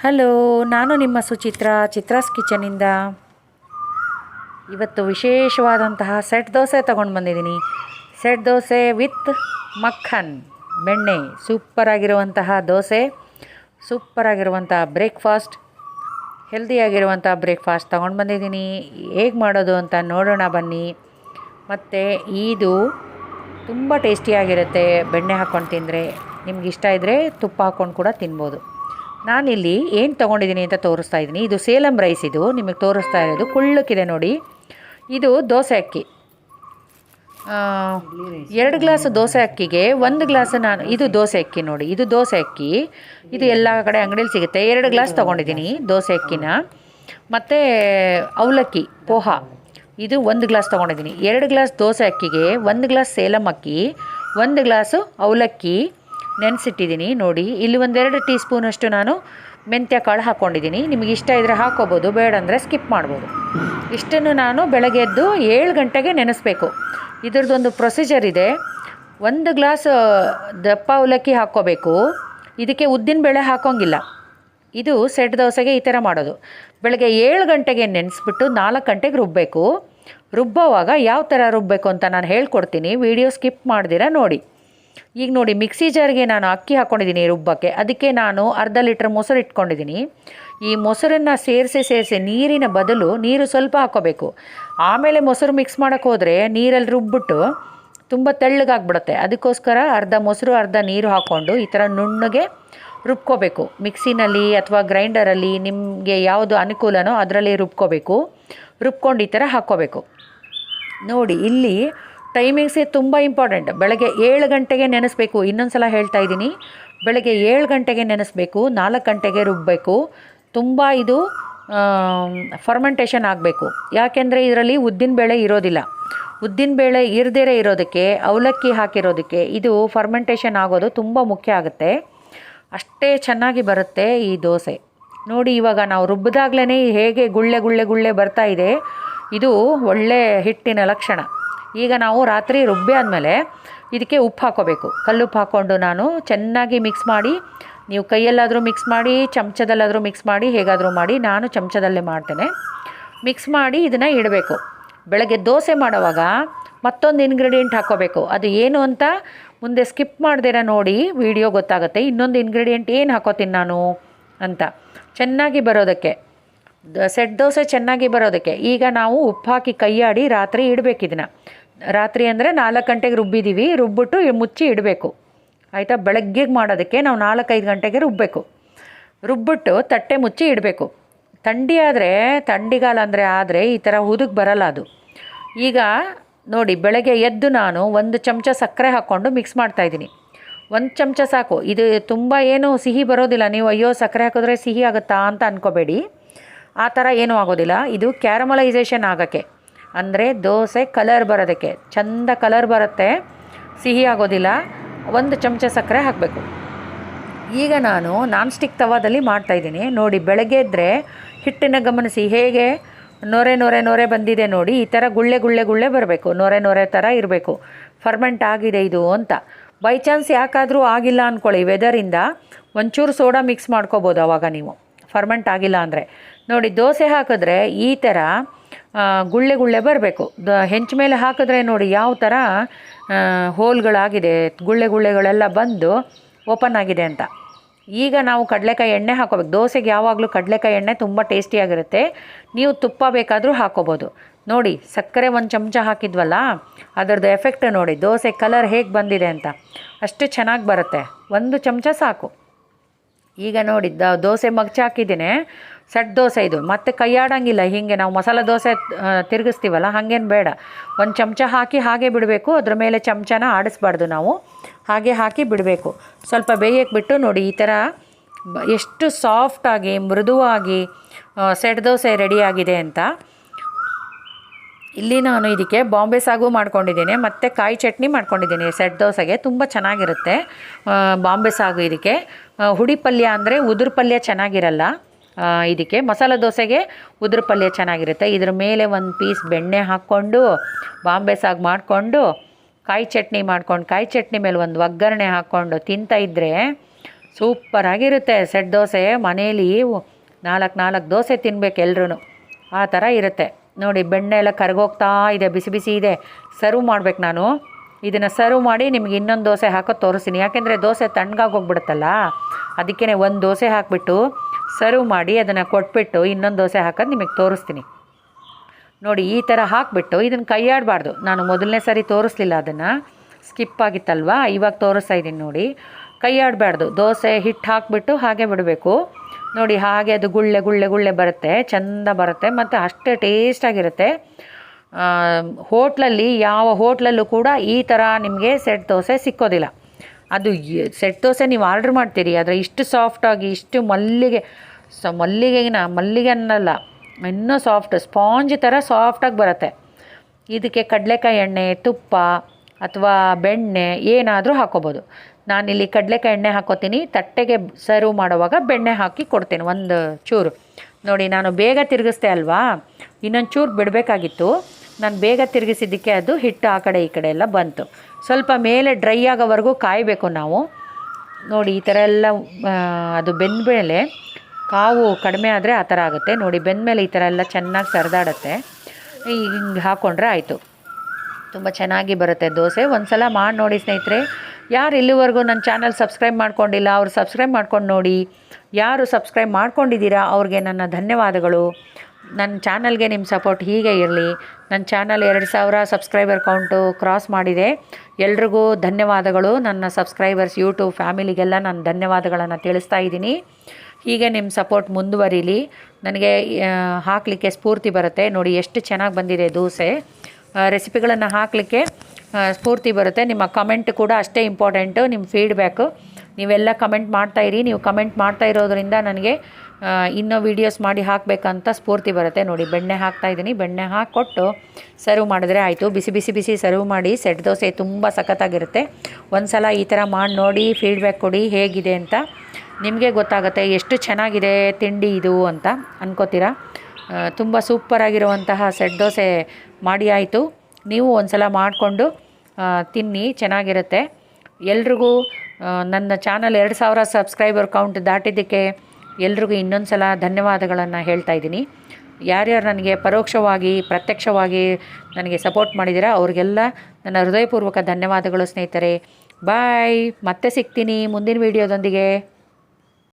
Hello, ನಾನು ನಿಮ್ಮ ಸುಚಿತ್ರ, ಚಿತ್ರಾಸ್ ಕಿಚನಿಂದ ಇವತ್ತು ವಿಶೇಷವಾದಂತಹ ಸೆಟ್ ದೋಸೆ ತೊಗೊಂಡು ಬಂದಿದ್ದೀನಿ. ಸೆಟ್ ದೋಸೆ ವಿತ್ ಮಕ್ಕನ್ ಬೆಣ್ಣೆ, ಸೂಪರಾಗಿರುವಂತಹ ದೋಸೆ, ಸೂಪರಾಗಿರುವಂತಹ ಬ್ರೇಕ್ಫಾಸ್ಟ್ ಹೆಲ್ದಿಯಾಗಿರುವಂಥ ಬ್ರೇಕ್ಫಾಸ್ಟ್ ತೊಗೊಂಡು ಬಂದಿದ್ದೀನಿ. ಹೇಗೆ ಮಾಡೋದು ಅಂತ ನೋಡೋಣ ಬನ್ನಿ. ಮತ್ತು ಇದು ತುಂಬ ಟೇಸ್ಟಿಯಾಗಿರುತ್ತೆ. ಬೆಣ್ಣೆ ಹಾಕ್ಕೊಂಡು ತಿಂದರೆ ನಿಮ್ಗೆ ಇಷ್ಟ ಇದ್ದರೆ ತುಪ್ಪ ಹಾಕ್ಕೊಂಡು ಕೂಡ ತಿನ್ಬೋದು. ನಾನಿಲ್ಲಿ ಏನು ತೊಗೊಂಡಿದ್ದೀನಿ ಅಂತ ತೋರಿಸ್ತಾ ಇದ್ದೀನಿ. ಇದು ಸೇಲಂ ರೈಸ್ ಇದು. ನಿಮಗೆ ತೋರಿಸ್ತಾ ಇರೋದು ಕುಳ್ಳಕ್ಕಿದೆ ನೋಡಿ. ಇದು ದೋಸೆ ಅಕ್ಕಿ. ಎರಡು ಗ್ಲಾಸ್ ದೋಸೆ ಅಕ್ಕಿಗೆ ಒಂದು ಗ್ಲಾಸ್ ನಾನು ಇದು ದೋಸೆ ಅಕ್ಕಿ ನೋಡಿ. ಇದು ದೋಸೆ ಅಕ್ಕಿ. ಇದು ಎಲ್ಲ ಕಡೆ ಅಂಗಡಿಯಲ್ಲಿ ಸಿಗುತ್ತೆ. ಎರಡು ಗ್ಲಾಸ್ ತೊಗೊಂಡಿದ್ದೀನಿ ದೋಸೆ ಅಕ್ಕಿನ. ಮತ್ತು ಅವಲಕ್ಕಿ, ಪೋಹ. ಇದು ಒಂದು ಗ್ಲಾಸ್ ತೊಗೊಂಡಿದ್ದೀನಿ. ಎರಡು ಗ್ಲಾಸ್ ದೋಸೆ ಅಕ್ಕಿಗೆ, ಒಂದು ಗ್ಲಾಸ್ ಸೇಲಂ ಅಕ್ಕಿ, ಒಂದು ಗ್ಲಾಸು ಅವಲಕ್ಕಿ ನೆನೆಸಿಟ್ಟಿದ್ದೀನಿ. ನೋಡಿ, ಇಲ್ಲಿ ಒಂದೆರಡು ಟೀ ಸ್ಪೂನಷ್ಟು ನಾನು ಮೆಂತ್ಯ ಕಾಳು ಹಾಕ್ಕೊಂಡಿದ್ದೀನಿ. ನಿಮಗೆ ಇಷ್ಟ ಇದ್ದರೆ ಹಾಕ್ಕೋಬೋದು, ಬೇಡ ಅಂದರೆ ಸ್ಕಿಪ್ ಮಾಡ್ಬೋದು. ಇಷ್ಟನ್ನು ನಾನು ಬೆಳಗ್ಗೆ ಎದ್ದು ಏಳು ಗಂಟೆಗೆ ನೆನೆಸ್ಬೇಕು. ಇದ್ರದ್ದೊಂದು ಪ್ರೊಸೀಜರ್ ಇದೆ. ಒಂದು ಗ್ಲಾಸ್ ದಪ್ಪ ಅವಲಕ್ಕಿ ಹಾಕ್ಕೋಬೇಕು. ಇದಕ್ಕೆ ಉದ್ದಿನ ಬೇಳೆ ಹಾಕೋಂಗಿಲ್ಲ ಇದು ಸೆಟ್ ದೋಸೆಗೆ ಈ ಥರ ಮಾಡೋದು. ಬೆಳಗ್ಗೆ ಏಳು ಗಂಟೆಗೆ ನೆನೆಸ್ಬಿಟ್ಟು ನಾಲ್ಕು ಗಂಟೆಗೆ ರುಬ್ಬಬೇಕು ರುಬ್ಬೋವಾಗ ಯಾವ ಥರ ರುಬ್ಬಬೇಕು ಅಂತ ನಾನು ಹೇಳ್ಕೊಡ್ತೀನಿ. ವಿಡಿಯೋ ಸ್ಕಿಪ್ ಮಾಡ್ದಿರ ನೋಡಿ. ಈಗ ನೋಡಿ, ಮಿಕ್ಸಿ ಜಾರ್ಗೆ ನಾನು ಅಕ್ಕಿ ಹಾಕ್ಕೊಂಡಿದ್ದೀನಿ ರುಬ್ಬಕ್ಕೆ. ಅದಕ್ಕೆ ನಾನು ಅರ್ಧ ಲೀಟ್ರ್ ಮೊಸರು ಇಟ್ಕೊಂಡಿದ್ದೀನಿ. ಈ ಮೊಸರನ್ನು ಸೇರಿಸಿ ಸೇರಿಸಿ ನೀರಿನ ಬದಲು ನೀರು ಸ್ವಲ್ಪ ಹಾಕ್ಕೋಬೇಕು. ಆಮೇಲೆ ಮೊಸರು ಮಿಕ್ಸ್ ಮಾಡೋಕ್ಕೆ ಹೋದರೆ ನೀರಲ್ಲಿ ರುಬ್ಬಿಟ್ಟು ತುಂಬ ತೆಳ್ಳಗಾಗ್ಬಿಡುತ್ತೆ. ಅದಕ್ಕೋಸ್ಕರ ಅರ್ಧ ಮೊಸರು, ಅರ್ಧ ನೀರು ಹಾಕ್ಕೊಂಡು ಈ ಥರ ನುಣ್ಣಗೆ ರುಬ್ಕೋಬೇಕು. ಮಿಕ್ಸಿನಲ್ಲಿ ಅಥವಾ ಗ್ರೈಂಡರಲ್ಲಿ ನಿಮಗೆ ಯಾವುದು ಅನುಕೂಲನೋ ಅದರಲ್ಲಿ ರುಬ್ಕೋಬೇಕು. ರುಬ್ಕೊಂಡು ಈ ಥರ ಹಾಕ್ಕೋಬೇಕು. ನೋಡಿ, ಇಲ್ಲಿ ಟೈಮಿಂಗ್ಸೇ ತುಂಬ ಇಂಪಾರ್ಟೆಂಟ್ ಬೆಳಗ್ಗೆ ಏಳು ಗಂಟೆಗೆ ನೆನೆಸ್ಬೇಕು. ಇನ್ನೊಂದು ಸಲ ಹೇಳ್ತಾ ಇದ್ದೀನಿ. ಬೆಳಗ್ಗೆ ಏಳು ಗಂಟೆಗೆ ನೆನೆಸ್ಬೇಕು. ನಾಲ್ಕು ಗಂಟೆಗೆ ರುಬ್ಬಬೇಕು ತುಂಬ ಇದು ಫರ್ಮೆಂಟೇಷನ್ ಆಗಬೇಕು. ಯಾಕೆಂದರೆ ಇದರಲ್ಲಿ ಉದ್ದಿನಬೇಳೆ ಇರೋದಿಲ್ಲ. ಉದ್ದಿನ ಬೇಳೆ ಇರದೇ ಇರೋದಕ್ಕೆ, ಅವಲಕ್ಕಿ ಹಾಕಿರೋದಕ್ಕೆ ಇದು ಫರ್ಮೆಂಟೇಷನ್ ಆಗೋದು ತುಂಬ ಮುಖ್ಯ ಆಗುತ್ತೆ. ಅಷ್ಟೇ ಚೆನ್ನಾಗಿ ಬರುತ್ತೆ ಈ ದೋಸೆ. ನೋಡಿ ಇವಾಗ ನಾವು ರುಬ್ಬಿದಾಗ್ಲೇ ಹೇಗೆ ಗುಳ್ಳೆ ಗುಳ್ಳೆ ಗುಳ್ಳೆ ಬರ್ತಾ ಇದೆ. ಇದು ಒಳ್ಳೆ ಹಿಟ್ಟಿನ ಲಕ್ಷಣ. ಈಗ ನಾವು ರಾತ್ರಿ ರುಬ್ಬಿ ಆದಮೇಲೆ ಇದಕ್ಕೆ ಉಪ್ಪು ಹಾಕೋಬೇಕು ಕಲ್ಲುಪ್ಪು ಹಾಕ್ಕೊಂಡು ನಾನು ಚೆನ್ನಾಗಿ ಮಿಕ್ಸ್ ಮಾಡಿ, ನೀವು ಕೈಯಲ್ಲಾದರೂ ಮಿಕ್ಸ್ ಮಾಡಿ, ಚಮಚದಲ್ಲಾದರೂ ಮಿಕ್ಸ್ ಮಾಡಿ, ಹೇಗಾದರೂ ಮಾಡಿ, ನಾನು ಚಮಚದಲ್ಲೇ ಮಾಡ್ತೇನೆ. ಮಿಕ್ಸ್ ಮಾಡಿ ಇದನ್ನು ಇಡಬೇಕು. ಬೆಳಗ್ಗೆ ದೋಸೆ ಮಾಡುವಾಗ ಮತ್ತೊಂದು ಇಂಗ್ರೀಡಿಯೆಂಟ್ ಹಾಕೋಬೇಕು ಅದು ಏನು ಅಂತ ಮುಂದೆ ಸ್ಕಿಪ್ ಮಾಡ್ದಿರ ನೋಡಿ ವಿಡಿಯೋ ಗೊತ್ತಾಗುತ್ತೆ. ಇನ್ನೊಂದು ಇಂಗ್ರೀಡಿಯೆಂಟ್ ಏನು ಹಾಕೋತೀನಿ ನಾನು ಅಂತ. ಚೆನ್ನಾಗಿ ಬರೋದಕ್ಕೆ. ಸೆಟ್ ದೋಸೆ ಚೆನ್ನಾಗಿ ಬರೋದಕ್ಕೆ. ಈಗ ನಾವು ಉಪ್ಪು ಹಾಕಿ ಕೈಯಾಡಿ ರಾತ್ರಿ ಇಡಬೇಕು ಇದನ್ನು. ರಾತ್ರಿ ಅಂದರೆ ನಾಲ್ಕು ಗಂಟೆಗೆ ರುಬ್ಬಿದ್ದೀವಿ ರುಬ್ಬಿಟ್ಟು ಮುಚ್ಚಿ ಇಡಬೇಕು. ಆಯಿತಾ? ಬೆಳಗ್ಗೆಗೆ ಮಾಡೋದಕ್ಕೆ ನಾವು ನಾಲ್ಕೈದು ಗಂಟೆಗೆ ರುಬ್ಬಬೇಕು ರುಬ್ಬಿಟ್ಟು ತಟ್ಟೆ ಮುಚ್ಚಿ ಇಡಬೇಕು. ಥಂಡಿ ಆದರೆ, ಥಂಡಿಗಾಲ ಅಂದರೆ ಆದರೆ ಈ ಥರ ಹುದುಗ್ ಬರಲ್ಲ ಅದು. ಈಗ ನೋಡಿ, ಬೆಳಗ್ಗೆ ಎದ್ದು ನಾನು ಒಂದು ಚಮಚ ಸಕ್ಕರೆ ಹಾಕ್ಕೊಂಡು ಮಿಕ್ಸ್ ಮಾಡ್ತಾಯಿದ್ದೀನಿ ಒಂದು ಚಮಚ ಸಾಕು. ಇದು ತುಂಬ ಏನು ಸಿಹಿ ಬರೋದಿಲ್ಲ. ನೀವು ಅಯ್ಯೋ, ಸಕ್ಕರೆ ಹಾಕಿದ್ರೆ ಸಿಹಿ ಆಗುತ್ತಾ ಅಂತ ಅಂದ್ಕೋಬೇಡಿ ಆ ಥರ ಏನೂ ಆಗೋದಿಲ್ಲ. ಇದು ಕ್ಯಾರಮಲೈಸೇಷನ್ ಆಗೋಕ್ಕೆ. ಅಂದರೆ ದೋಸೆ ಕಲರ್ ಬರೋದಕ್ಕೆ. ಚಂದ ಕಲರ್ ಬರುತ್ತೆ. ಸಿಹಿ ಆಗೋದಿಲ್ಲ. ಒಂದು ಚಮಚ ಸಕ್ಕರೆ ಹಾಕಬೇಕು. ಈಗ ನಾನು ನಾನ್ ಸ್ಟಿಕ್ ತವಾದಲ್ಲಿ ಮಾಡ್ತಾಯಿದ್ದೀನಿ ನೋಡಿ, ಬೆಳಗ್ಗೆ ಹಿಟ್ಟನ್ನು ಗಮನಿಸಿ. ಹೇಗೆ? ನೊರೆ ನೊರೆ ನೊರೆ ಬಂದಿದೆ ನೋಡಿ. ಈ ಥರ ಗುಳ್ಳೆ ಗುಳ್ಳೆ ಗುಳ್ಳೆ ಬರಬೇಕು. ನೊರೆ ನೊರೆ ಥರ ಇರಬೇಕು. ಫರ್ಮೆಂಟ್ ಆಗಿದೆ ಇದು ಅಂತ. ಬೈ ಚಾನ್ಸ್ ಯಾಕಾದರೂ ಆಗಿಲ್ಲ ಅಂದ್ಕೊಳ್ಳಿ ವೆದರಿಂದ ಒಂಚೂರು ಸೋಡಾ ಮಿಕ್ಸ್ ಮಾಡ್ಕೋಬೋದು ಆವಾಗ ನೀವು. ಫರ್ಮೆಂಟ್ ಆಗಿಲ್ಲ ಅಂದರೆ. ನೋಡಿ, ದೋಸೆ ಹಾಕಿದ್ರೆ ಈ ಥರ ಗುಳ್ಳೆ ಗುಳ್ಳೆ ಬರಬೇಕು. ದ, ಹೆಂಚು ಮೇಲೆ ಹಾಕಿದ್ರೆ ನೋಡಿ ಯಾವ ಥರ ಹೋಲ್ಗಳಾಗಿದೆ, ಗುಳ್ಳೆ ಗುಳ್ಳೆಗಳೆಲ್ಲ ಬಂದು ಓಪನ್ ಆಗಿದೆ ಅಂತ. ಈಗ ನಾವು ಕಡಲೆಕಾಯಿ ಎಣ್ಣೆ ಹಾಕೋಬೇಕು. ದೋಸೆಗೆ ಯಾವಾಗಲೂ ಕಡಲೆಕಾಯಿ ಎಣ್ಣೆ ತುಂಬ ಟೇಸ್ಟಿಯಾಗಿರುತ್ತೆ ನೀವು ತುಪ್ಪ ಬೇಕಾದರೂ ಹಾಕೋಬೋದು. ನೋಡಿ, ಸಕ್ಕರೆ ಒಂದು ಚಮಚ ಹಾಕಿದ್ವಲ್ಲ, ಅದರದ್ದು ಎಫೆಕ್ಟ್ ನೋಡಿ, ದೋಸೆ ಕಲರ್ ಹೇಗೆ ಬಂದಿದೆ ಅಂತ. ಅಷ್ಟು ಚೆನ್ನಾಗಿ ಬರುತ್ತೆ. ಒಂದು ಚಮಚ ಸಾಕು. ಈಗ ನೋಡಿ ದೋಸೆ ಮಗ್ಚ ಹಾಕಿದ್ದೀನಿ. ಸೆಟ್ ದೋಸೆ ಇದು. ಮತ್ತೆ ಕೈಯಾಡಂಗಿಲ್ಲ, ಹೀಗೆ ನಾವು ಮಸಾಲೆ ದೋಸೆ ತಿರುಗಿಸ್ತೀವಲ್ಲ, ಹಾಗೇನು ಬೇಡ. ಒಂದು ಚಮಚ ಹಾಕಿ ಹಾಗೆ ಬಿಡಬೇಕು, ಅದ್ರ ಮೇಲೆ ಚಮಚನ ಆಡಿಸ್ಬಾರ್ದು ನಾವು. ಹಾಗೆ ಹಾಕಿ ಬಿಡಬೇಕು. ಸ್ವಲ್ಪ ಬೇಯಕ್ಕೆ ಬಿಟ್ಟು ನೋಡಿ, ಈ ಥರ ಎಷ್ಟು ಸಾಫ್ಟಾಗಿ, ಮೃದುವಾಗಿ ಸೆಟ್ ದೋಸೆ ರೆಡಿಯಾಗಿದೆ ಅಂತ. ಇಲ್ಲಿ ನಾನು ಇದಕ್ಕೆ ಬಾಂಬೆ ಸಾಗು ಮಾಡ್ಕೊಂಡಿದ್ದೀನಿ, ಮತ್ತು ಕಾಯಿ ಚಟ್ನಿ ಮಾಡ್ಕೊಂಡಿದ್ದೀನಿ ಸೆಟ್ ದೋಸೆಗೆ. ತುಂಬ ಚೆನ್ನಾಗಿರುತ್ತೆ ಬಾಂಬೆ ಸಾಗು ಇದಕ್ಕೆ. ಹುಡಿ ಪಲ್ಯ ಅಂದರೆ ಉದುರು ಪಲ್ಯ ಚೆನ್ನಾಗಿರಲ್ಲ. ಇದಕ್ಕೆ ಮಸಾಲೆ ದೋಸೆಗೆ ಉದುರು ಪಲ್ಯ ಚೆನ್ನಾಗಿರುತ್ತೆ. ಇದ್ರ ಮೇಲೆ ಒಂದು ಪೀಸ್ ಬೆಣ್ಣೆ ಹಾಕ್ಕೊಂಡು, ಬಾಂಬೆ ಸಾಗ್ ಮಾಡಿಕೊಂಡು, ಕಾಯಿ ಚಟ್ನಿ ಮಾಡ್ಕೊಂಡು, ಕಾಯಿ ಚಟ್ನಿ ಮೇಲೆ ಒಂದು ಒಗ್ಗರಣೆ ಹಾಕ್ಕೊಂಡು ತಿಂತಾಯಿದ್ರೆ ಸೂಪರಾಗಿರುತ್ತೆ ಸೆಟ್ ದೋಸೆ ಮನೇಲಿ ನಾಲ್ಕು ನಾಲ್ಕು ದೋಸೆ ತಿನ್ಬೇಕು ಎಲ್ರೂ ಆ ಥರ ಇರುತ್ತೆ. ನೋಡಿ, ಬೆಣ್ಣೆ ಎಲ್ಲ ಕರ್ಗೋಗ್ತಾ ಇದೆ, ಬಿಸಿ ಬಿಸಿ ಇದೆ. ಸರ್ವ್ ಮಾಡ್ಬೇಕು ನಾನು. ಇದನ್ನು ಸರ್ವ್ ಮಾಡಿ ನಿಮಗೆ ಇನ್ನೊಂದು ದೋಸೆ ಹಾಕೋ ತೋರಿಸ್ತೀನಿ. ಯಾಕೆಂದರೆ ದೋಸೆ ತಣ್ಣಗಾಗೋಗ್ಬಿಡುತ್ತಲ್ಲ ಅದಕ್ಕೇ ಒಂದು ದೋಸೆ ಹಾಕಿಬಿಟ್ಟು ಸರ್ವ್ ಮಾಡಿ ಅದನ್ನು ಕೊಟ್ಬಿಟ್ಟು ಇನ್ನೊಂದು ದೋಸೆ ಹಾಕೋದು ನಿಮಗೆ ತೋರಿಸ್ತೀನಿ. ನೋಡಿ, ಈ ಥರ ಹಾಕಿಬಿಟ್ಟು ಇದನ್ನು ಕೈಯಾಡಬಾರ್ದು. ನಾನು ಮೊದಲನೇ ಸಾರಿ ತೋರಿಸ್ಲಿಲ್ಲ ಅದನ್ನು. ಸ್ಕಿಪ್ ಆಗಿತ್ತಲ್ವಾ? ಇವಾಗ ತೋರಿಸ್ತಾ ಇದ್ದೀನಿ ನೋಡಿ. ಕೈಯಾಡಬಾರ್ದು. ದೋಸೆ ಹಿಟ್ಟು ಹಾಕಿಬಿಟ್ಟು ಹಾಗೆ ಬಿಡಬೇಕು. ನೋಡಿ, ಹಾಗೆ ಅದು ಗುಳ್ಳೆ ಗುಳ್ಳೆ ಗುಳ್ಳೆ ಬರುತ್ತೆ. ಚೆಂದ ಬರುತ್ತೆ ಮತ್ತು ಅಷ್ಟೇ ಟೇಸ್ಟಾಗಿರುತ್ತೆ ಹೋಟ್ಲಲ್ಲಿ, ಯಾವ ಹೋಟ್ಲಲ್ಲೂ ಕೂಡ ಈ ಥರ ನಿಮಗೆ ಸೆಟ್ ದೋಸೆ ಸಿಕ್ಕೋದಿಲ್ಲ. ಅದು ಸೆಟ್ ದೋಸೆ ನೀವು ಆರ್ಡ್ರ್ ಮಾಡ್ತೀರಿ, ಆದರೆ ಇಷ್ಟು ಸಾಫ್ಟಾಗಿ ಇಷ್ಟು ಮಲ್ಲಿಗೆ, ಸ ಮಲ್ಲಿಗೆನ ಮಲ್ಲಿಗೆ ಅನ್ನಲ್ಲ, ಇನ್ನೂ ಸಾಫ್ಟ್ ಸ್ಪಾಂಜ್ ಥರ ಸಾಫ್ಟಾಗಿ ಬರುತ್ತೆ. ಇದಕ್ಕೆ ಕಡಲೆಕಾಯಿ ಎಣ್ಣೆ, ತುಪ್ಪ ಅಥವಾ ಬೆಣ್ಣೆ ಏನಾದರೂ ಹಾಕೋಬೋದು. ನಾನಿಲ್ಲಿ ಕಡಲೆಕಾಯಿ ಎಣ್ಣೆ ಹಾಕೋತೀನಿ, ತಟ್ಟೆಗೆ ಸರ್ವ್ ಮಾಡುವಾಗ ಬೆಣ್ಣೆ ಹಾಕಿ ಕೊಡ್ತೀನಿ, ಒಂದು ಚೂರು. ನೋಡಿ, ನಾನು ಬೇಗ ತಿರುಗಿಸ್ದೆ ಅಲ್ವಾ? ಇನ್ನೊಂದು ಚೂರು ಬಿಡಬೇಕಾಗಿತ್ತು. ನಾನು ಬೇಗ ತಿರುಗಿಸಿದ್ದಕ್ಕೆ ಅದು ಹಿಟ್ಟು ಆ ಕಡೆ ಈ ಕಡೆ ಎಲ್ಲ ಬಂತು. ಸ್ವಲ್ಪ ಮೇಲೆ ಡ್ರೈ ಆಗೋವರೆಗೂ ಕಾಯಬೇಕು ನಾವು. ನೋಡಿ, ಈ ಥರ ಎಲ್ಲ ಅದು ಅದು ಬೆಂದಮೇಲೆ ಕಾವು ಕಡಿಮೆ ಆದರೆ ಆ ಥರ ಆಗುತ್ತೆ. ನೋಡಿ, ಬೆಂದಮೇಲೆ ಈ ಥರ ಎಲ್ಲ ಚೆನ್ನಾಗಿ ಸರಿದಾಡುತ್ತೆ. ಹಿಂಗೆ ಹಾಕ್ಕೊಂಡ್ರೆ ಆಯಿತು. ತುಂಬ ಚೆನ್ನಾಗಿ ಬರುತ್ತೆ ದೋಸೆ. ಒಂದು ಸಲ ಮಾಡಿ ನೋಡಿ ಸ್ನೇಹಿತರೆ. ಯಾರು ಇಲ್ಲಿವರೆಗೂ ನನ್ನ ಚಾನಲ್ ಸಬ್ಸ್ಕ್ರೈಬ್ ಮಾಡ್ಕೊಂಡಿಲ್ಲ, ಅವ್ರು ಸಬ್ಸ್ಕ್ರೈಬ್ ಮಾಡ್ಕೊಂಡು ನೋಡಿ. ಯಾರು ಸಬ್ಸ್ಕ್ರೈಬ್ ಮಾಡ್ಕೊಂಡಿದ್ದೀರಾ, ಅವ್ರಿಗೆ ನನ್ನ ಧನ್ಯವಾದಗಳು. ನನ್ನ ಚಾನಲ್ಗೆ ನಿಮ್ಮ ಸಪೋರ್ಟ್ ಹೀಗೆ ಇರಲಿ. ನನ್ನ ಚಾನಲ್ ಎರಡು ಸಾವಿರ ಸಬ್ಸ್ಕ್ರೈಬರ್ ಕೌಂಟು ಕ್ರಾಸ್ ಮಾಡಿದೆ. ಎಲ್ರಿಗೂ ಧನ್ಯವಾದಗಳು. ನನ್ನ ಸಬ್ಸ್ಕ್ರೈಬರ್ಸ್, ಯೂಟ್ಯೂಬ್ ಫ್ಯಾಮಿಲಿಗೆಲ್ಲ ನಾನು ಧನ್ಯವಾದಗಳನ್ನು ತಿಳಿಸ್ತಾ ಇದ್ದೀನಿ. ಹೀಗೆ ನಿಮ್ಮ ಸಪೋರ್ಟ್ ಮುಂದುವರಿಲಿ. ನನಗೆ ಹಾಕಲಿಕ್ಕೆ ಸ್ಫೂರ್ತಿ ಬರುತ್ತೆ. ನೋಡಿ, ಎಷ್ಟು ಚೆನ್ನಾಗಿ ಬಂದಿದೆ ದೋಸೆ. ರೆಸಿಪಿಗಳನ್ನು ಹಾಕಲಿಕ್ಕೆ ಸ್ಫೂರ್ತಿ ಬರುತ್ತೆ. ನಿಮ್ಮ ಕಮೆಂಟ್ ಕೂಡ ಅಷ್ಟೇ ಇಂಪಾರ್ಟೆಂಟು. ನಿಮ್ಮ ಫೀಡ್ಬ್ಯಾಕು. ನೀವೆಲ್ಲ ಕಮೆಂಟ್ ಮಾಡ್ತಾಯಿರಿ ನೀವು ಕಮೆಂಟ್ ಮಾಡ್ತಾ ಇರೋದ್ರಿಂದ ನನಗೆ ಇನ್ನೂ ವೀಡಿಯೋಸ್ ಮಾಡಿ ಹಾಕಬೇಕಂತ ಸ್ಫೂರ್ತಿ ಬರುತ್ತೆ. ನೋಡಿ, ಬೆಣ್ಣೆ ಹಾಕ್ತಾ ಇದ್ದೀನಿ. ಬೆಣ್ಣೆ ಹಾಕಿಕೊಟ್ಟು ಸರ್ವ್ ಮಾಡಿದ್ರೆ ಆಯಿತು. ಬಿಸಿ ಬಿಸಿ ಬಿಸಿ ಸರ್ವ್ ಮಾಡಿ ಸೆಟ್ ದೋಸೆ ತುಂಬ ಸಖತ್ತಾಗಿರುತ್ತೆ. ಒಂದು ಸಲ ಈ ಥರ ಮಾಡಿ ನೋಡಿ ಫೀಡ್ಬ್ಯಾಕ್ ಕೊಡಿ, ಹೇಗಿದೆ ಅಂತ ನಿಮಗೆ ಗೊತ್ತಾಗುತ್ತೆ. ಎಷ್ಟು ಚೆನ್ನಾಗಿದೆ ತಿಂಡಿ ಇದು ಅಂತ ಅನ್ಕೋತೀರಾ? ತುಂಬ ಸೂಪರಾಗಿರುವಂತಹ ಸೆಟ್ ದೋಸೆ ಮಾಡಿ ಆಯಿತು. ನೀವು ಒಂದು ಸಲ ಮಾಡಿಕೊಂಡು ತಿನ್ನಿ, ಚೆನ್ನಾಗಿರುತ್ತೆ. ಎಲ್ರಿಗೂ ನನ್ನ ಚಾನಲ್ ಎರಡು ಸಾವಿರ ಸಬ್ಸ್ಕ್ರೈಬರ್ ಕೌಂಟ್ ದಾಟಿದ್ದಕ್ಕೆ ಎಲ್ರಿಗೂ ಇನ್ನೊಂದು ಸಲ ಧನ್ಯವಾದಗಳನ್ನು ಹೇಳ್ತಾ ಇದ್ದೀನಿ. ಯಾರ್ಯಾರು ನನಗೆ ಪರೋಕ್ಷವಾಗಿ, ಪ್ರತ್ಯಕ್ಷವಾಗಿ ನನಗೆ ಸಪೋರ್ಟ್ ಮಾಡಿದ್ದೀರಾ, ಅವ್ರಿಗೆಲ್ಲ ನನ್ನ ಹೃದಯಪೂರ್ವಕ ಧನ್ಯವಾದಗಳು ಸ್ನೇಹಿತರೆ. ಬಾಯ್, ಮತ್ತೆ ಸಿಗ್ತೀನಿ ಮುಂದಿನ ವೀಡಿಯೋದೊಂದಿಗೆ.